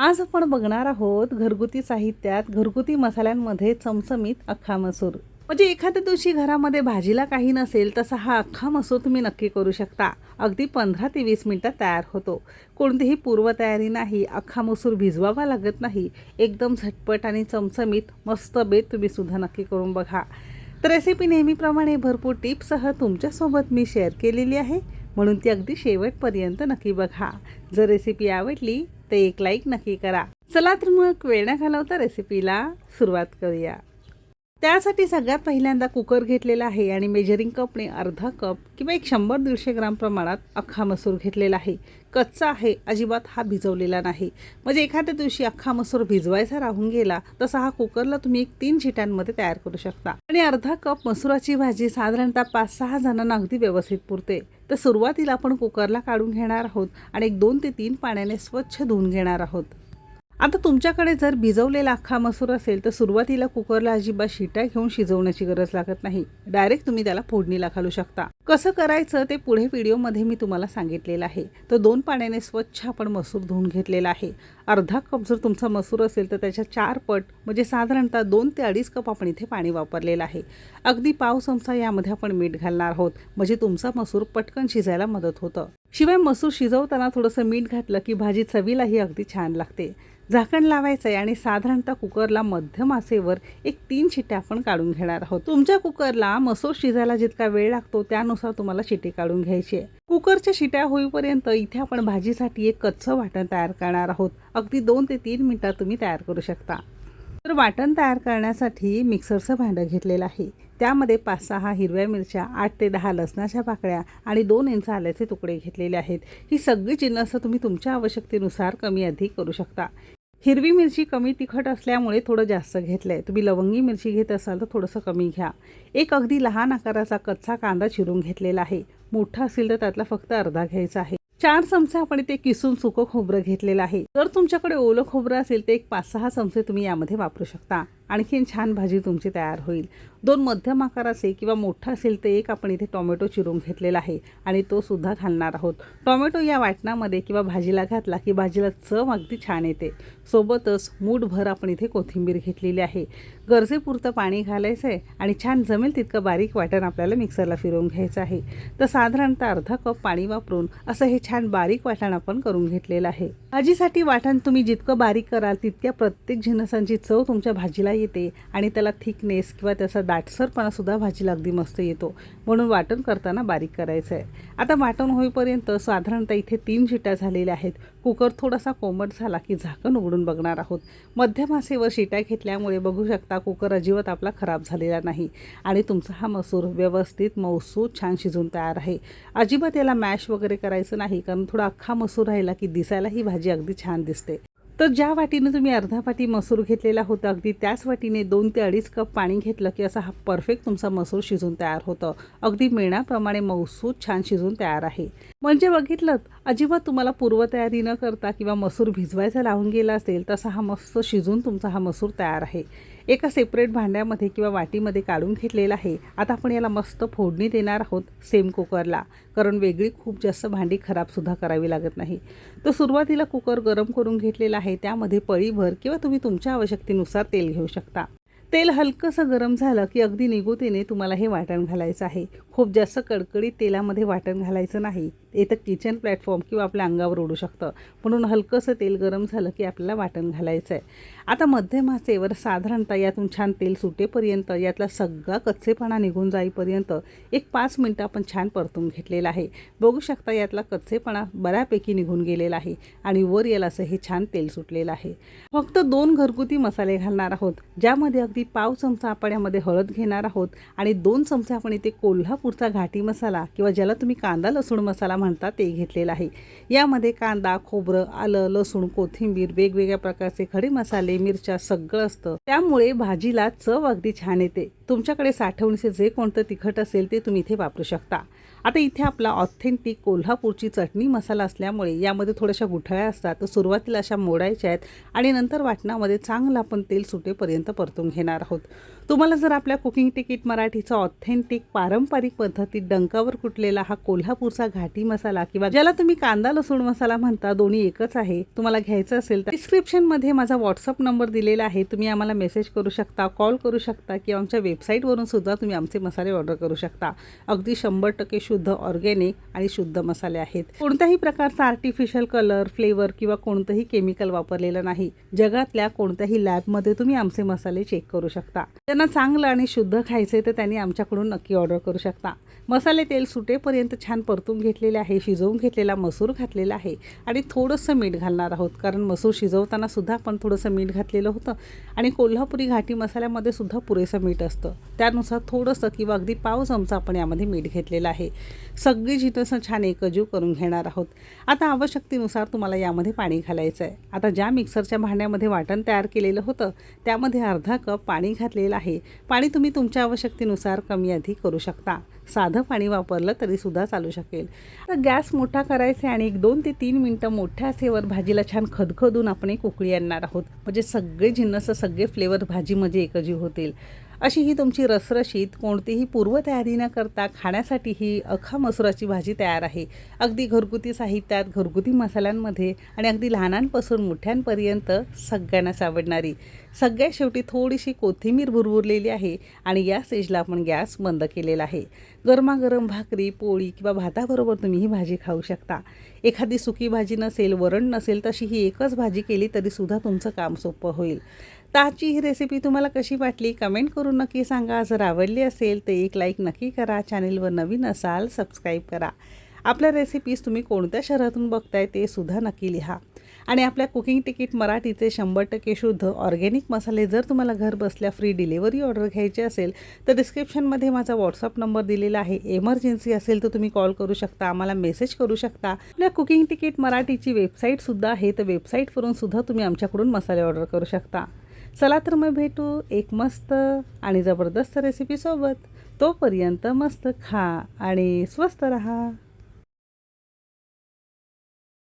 आज आपण बघणार आहोत घरगुती साहित्यात घरगुती मसाल्यांमध्ये चमचमीत अख्खा मसूर. म्हणजे एखाद्या दिवशी घरामध्ये भाजीला काही नसेल तसा हा अख्खा मसूर तुम्ही नक्की करू शकता. अगदी पंधरा ते वीस मिनटात तयार होतो. कोणतीही पूर्वतयारी नाही अख्खा मसूर भिजवावा लागत नाही. एकदम झटपट आणि चमचमीत मस्त बेत तुम्ही सुद्धा नक्की करून बघा. तर रेसिपी नेहमीप्रमाणे भरपूर टिप्ससह तुमच्यासोबत मी शेअर केलेली आहे. म्हणून ती अगदी शेवटपर्यंत नक्की बघा. जर रेसिपी आवडली तर एक लाईक नक्की करा. चला तर मग वेळ न घालवता रेसिपीला सुरुवात करूया. त्यासाठी सगळ्यात पहिल्यांदा कुकर घेतलेला आहे आणि मेजरिंग कपने अर्धा कप किंवा एक शंभर दीडशे ग्राम प्रमाणात अख्खा मसूर घेतलेला आहे. कच्चा आहे अजिबात हा भिजवलेला नाही. म्हणजे एखाद्या दिवशी अख्खा मसूर भिजवायचा राहून गेला तसा हा कुकरला तुम्ही एक तीन शिट्यांमध्ये तयार करू शकता. आणि अर्धा कप मसुराची भाजी साधारणतः पाच सहा जणांना अगदी व्यवस्थित पुरते. तर सुरुवातीला आपण कुकरला काढून घेणार आहोत आणि एक दोन ते तीन पाण्याने स्वच्छ धुवून घेणार आहोत. आता तुमच्याकडे जर भिजवलेला अख्खा मसूर असेल तर सुरुवातीला कुकरला अजिबात शिट्या घेऊन शिजवण्याची गरज लागत नाही. डायरेक्ट तुम्ही त्याला फोडणीला घालू शकता. कसं करायचं ते पुढे व्हिडिओमध्ये मी तुम्हाला सांगितलेलं आहे. तर दोन पाण्याने स्वच्छ आपण मसूर धुवून घेतलेला आहे. अर्धा कप जर तुमचा मसूर असेल तर त्याच्या चार पट म्हणजे साधारणतः दोन ते अडीच कप आपण इथे पाणी वापरलेलं आहे. अगदी पाव चमचा यामध्ये आपण मीठ घालणार आहोत म्हणजे तुमचा मसूर पटकन शिजायला मदत होतं. शिवाय मसूर शिजवताना थोडंसं मीठ घातलं की भाजी चवीलाही अगदी छान लागते. झाकण लावायचं आहे आणि साधारणतः कुकरला मध्यम आसेवर एक तीन शिट्या आपण काढून घेणार आहोत. तुमच्या कुकरला मसूर शिजायला जितका वेळ लागतो त्यानुसार तुम्हाला शिटी काढून घ्यायची आहे. कुकरच्या शिट्या होईपर्यंत इथे आपण भाजीसाठी एक कच्चं वाटण तयार करणार आहोत. अगदी दोन ते तीन मिनिटात तुम्ही तयार करू शकता. तर वाटण तयार करण्यासाठी मिक्सरचं भांडं घेतलेलं आहे. त्यामध्ये पाच सहा हिरव्या मिरच्या आठ ते दहा लसणाच्या पाकळ्या आणि दोन इंच आल्याचे तुकडे घेतलेले आहेत. ही सगळी जिन्नस तुम्ही तुमच्या आवश्यकतेनुसार कमी अधिक करू शकता. हिरवी मिरची कमी तिखट असल्यामुळे थोडं जास्त घेतलं आहे तुम्ही लवंगी मिरची घेत असाल तर थोडंसं कमी घ्या. एक अगदी लहान आकाराचा कच्चा कांदा चिरून घेतलेला आहे. मोठा असेल तर त्यातला फक्त अर्धा घ्यायचा आहे. चार चमचे आपण इथे किसून सुकं खोबरं घेतलेलं आहे. जर तुमच्याकडे ओलं खोबरं असेल तर एक पाच सहा चमचे तुम्ही यामध्ये वापरू शकता. आणखीन छान भाजी तुमची तयार होईल. दोन मध्यम आकाराचे किंवा मोठा असेल तर एक आपण इथे टोमॅटो चिरून घेतलेला आहे आणि तो सुद्धा घालणार आहोत. टोमॅटो या वाटणामध्ये किंवा भाजीला घातला की भाजीला चव अगदी छान येते. सोबतच मूठभर आपण इथे कोथिंबीर घेतलेली आहे. गरजेपुरतं पाणी घालायचं आहे आणि छान जमेल तितकं बारीक वाटण आपल्याला मिक्सरला फिरवून घ्यायचं आहे. तर साधारणतः अर्धा कप पाणी वापरून असं हे छान बारीक वाटण आपण करून घेतलेलं आहे. भाजीसाठी वाटण तुम्ही जितकं बारीक कराल तितक्या प्रत्येक जिनसांची चव तुमच्या भाजीला येते आणि त्याला थिकनेस किंवा त्याचा दाटसरपणा सुद्धा भाजीला अगदी मस्त येतो. म्हणून वाटण करताना बारीक करायचं आहे आता वाटण होईपर्यंत साधारणतः इथे तीन शिट्या झालेल्या आहेत. कुकर थोडासा कोमट झाला की झाकण उघडून बघणार आहोत. मध्यम आसेवर शिट्या घेतल्यामुळे बघू शकता कुकर अजिबात आपला खराब झालेला नाही आणि तुमचा हा मसूर व्यवस्थित मौसूद छान शिजून तयार आहे. अजिबात याला मॅश वगैरे करायचं नाही कारण थोडा अख्खा मसूर राहिला की दिसायला ही भाजी अगदी छान दिसते. तर ज्या वाटीने तुम्ही अर्धा वाटी मसूर घेतलेला होता अगदी त्याच वाटीने दोन ते अडीच कप पाणी घेतलं की असा हा परफेक्ट तुमचा मसूर शिजून तयार होतं. अगदी मेणाप्रमाणे मसूर छान शिजून तयार आहे. म्हणजे बघितलं अजिबात तुम्हाला पूर्वतयारी न करता किंवा मसूर भिजवायचा लावून गेला असेल तसा हा मस्त शिजून तुमचा हा मसूर तयार आहे. एका सेपरेट भांड्यामध्ये किंवा वाटीमध्ये काढून घेतलेला आहे. आता आपण याला मस्त फोडणी देणार आहोत सेम कुकरला कारण वेगळी खूप जास्त भांडी खराबसुद्धा करावी लागत नाही. तर सुरुवातीला कुकर गरम करून घेतलेला आहे. त्यामध्ये पळीभर किंवा तुम्ही तुमच्या आवश्यकतेनुसार तेल घेऊ शकता. तेल हलकंसं गरम झालं की अगदी निगुतीने तुम्हाला हे वाटण घालायचं आहे. खूप जास्त कडकडीत तेलामध्ये वाटण घालायचं नाही. ते तर किचन प्लॅटफॉर्म किंवा आपल्या अंगावर उडू शकतं. म्हणून हलकंसं तेल गरम झालं की आपल्याला वाटण घालायचं आहे आता मध्यम आचेवर साधारणतः यातून छान तेल सुटेपर्यंत यातला सगळा कच्चेपणा निघून जाईपर्यंत एक पाच मिनटं आपण छान परतून घेतलेला आहे. बघू शकता यातला कच्चेपणा बऱ्यापैकी निघून गेलेला आहे आणि वर याला असं हे छान तेल सुटलेलं आहे. फक्त दोन घरगुती मसाले घालणार आहोत ज्यामध्ये अगदी पाव चमचा आपण यामध्ये हळद घेणार आहोत आणि दोन चमचे आपण इथे कोल्हापूरचा घाटी मसाला किंवा ज्याला तुम्ही कांदा लसूण मसाला म्हणता ते घेतलेला आहे. यामध्ये कांदा खोबरं आलं लसूण कोथिंबीर वेगवेगळ्या प्रकारचे खडे मसाले मिरच्या सगळं असतं. त्यामुळे भाजीला चव अगदी छान येते. तुमच्याकडे साठवणीचे जे कोणतं तिखट असेल ते तुम्ही इथे वापरू शकता. आता इथे आपला ऑथेंटिक कोल्हापूरची चटणी मसाला असल्यामुळे यामध्ये थोड्याशा गुठळ्या असतात. तर सुरुवातीला अशा मोडायच्या आहेत आणि नंतर वाटणामध्ये चांगलं आपण तेल सुटेपर्यंत परतून घेणार आहोत. तुम्हाला जर आपल्या कुकिंग तिकीट मराठीचा ऑथेंटिक पारंपरिक पद्धतीत डंकावर कुटलेला हा कोल्हापूरचा घाटी मसाला किंवा ज्याला तुम्ही कांदा लसूण मसाला म्हणता दोन्ही एकच आहे तुम्हाला घ्यायचं असेल तर डिस्क्रिप्शनमध्ये माझा व्हॉट्सअप नंबर दिलेला आहे. तुम्ही आम्हाला मेसेज करू शकता कॉल करू शकता किंवा आमच्या वेबसाईटवरून सुद्धा तुम्ही आमचे मसाले ऑर्डर करू शकता. अगदी शंभर टक्के शुद्ध ऑर्गॅनिक आणि शुद्ध मसाले आहेत. कोणत्याही प्रकारचा आर्टिफिशियल कलर फ्लेवर किंवा कोणतंही केमिकल वापरलेलं नाही. जगातल्या कोणत्याही लॅबमध्ये तुम्ही आमचे मसाले चेक करू शकता. त्यांना चांगलं आणि शुद्ध खायचं आहे तर त्यांनी आमच्याकडून नक्की ऑर्डर करू शकता. मसाले तेल सुटेपर्यंत छान परतून घेतलेले आहे शिजवून घेतलेला मसूर घातलेला आहे आणि थोडंसं मीठ घालणार आहोत. कारण मसूर शिजवताना सुद्धा आपण थोडंसं मीठ घातलेलं होतं आणि कोल्हापुरी घाटी मसाल्यामध्ये सुद्धा पुरेसं मीठ असतं. त्यानुसार थोडंसं किंवा अगदी पाव चमचा आपण यामध्ये मीठ घेतलेलं आहे. सगळी जिथंसं छान एकजीव करून घेणार आहोत. आता आवश्यकतेनुसार तुम्हाला यामध्ये पाणी घालायचं आहे आता ज्या मिक्सरच्या भांड्यामध्ये वाटण तयार केलेलं होतं त्यामध्ये अर्धा कप पाणी घातलेलं आहे. पाणी तुम्ही तुमच्या आवश्यकतेनुसार कमी अधिक करू शकता. साधं पाणी वापरलं तरीसुद्धा चालू शकेल. आता गॅस मोठा करायचा आणि एक दोन ते तीन मिनटं मोठ्या असेवर भाजीला छान खदखदून आपण एक उकळी आणणार आहोत. म्हणजे सगळे जिन्नस सगळे फ्लेवर भाजीमध्ये म्हणजे एकजीव होतील. अशी ही तुमची रसरशीत कोणतीही पूर्वतयारी न करता खाण्यासाठी ही अख्खा मसुराची भाजी तयार आहे. अगदी घरगुती साहित्यात घरगुती मसाल्यांमध्ये आणि अगदी लहानांपासून मोठ्यांपर्यंत सगळ्यांनाच आवडणारी सगळ्या शेवटी थोडीशी कोथिंबीर भुरभुरलेली आहे आणि या स्टेजला आपण गॅस बंद केलेला आहे. गरमागरम भाकरी पोळी किंवा भाताबरोबर तुम्ही ही भाजी खाऊ शकता. एखादी सुकी भाजी नसेल वरण नसेल तशी ही एकच भाजी केली तरीसुद्धा तुमचं काम सोपं होईल. ताची ही रेसिपी तुम्हाला कशी वाटली? कमेंट करून नक्की सांगा. जर आवडली असेल तर एक लाईक नक्की करा. चॅनेलवर नवीन असाल सबस्क्राईब करा. आपल्या रेसिपीज तुम्ही कोणत्या शहरातून बघताय ते सुद्धा नक्की लिहा. आणि आपल्या कुकिंग तिकीट मराठीचे शंभर टक्के शुद्ध ऑर्गॅनिक मसाले जर तुम्हाला घर बसल्या फ्री डिलिव्हरी ऑर्डर घ्यायची असेल तर डिस्क्रिप्शनमध्ये माझा व्हॉट्सअप नंबर दिलेला आहे. एमर्जन्सी असेल तर तुम्ही कॉल करू शकता आम्हाला मेसेज करू शकता. आपल्या कुकिंग तिकीट मराठीची वेबसाईटसुद्धा आहे तर वेबसाईटवरून सुद्धा तुम्ही आमच्याकडून मसाले ऑर्डर करू शकता. चला तर मग भेटू एक मस्त आणि जबरदस्त रेसिपीसोबत तोपर्यंत मस्त खा आणि स्वस्त रहा.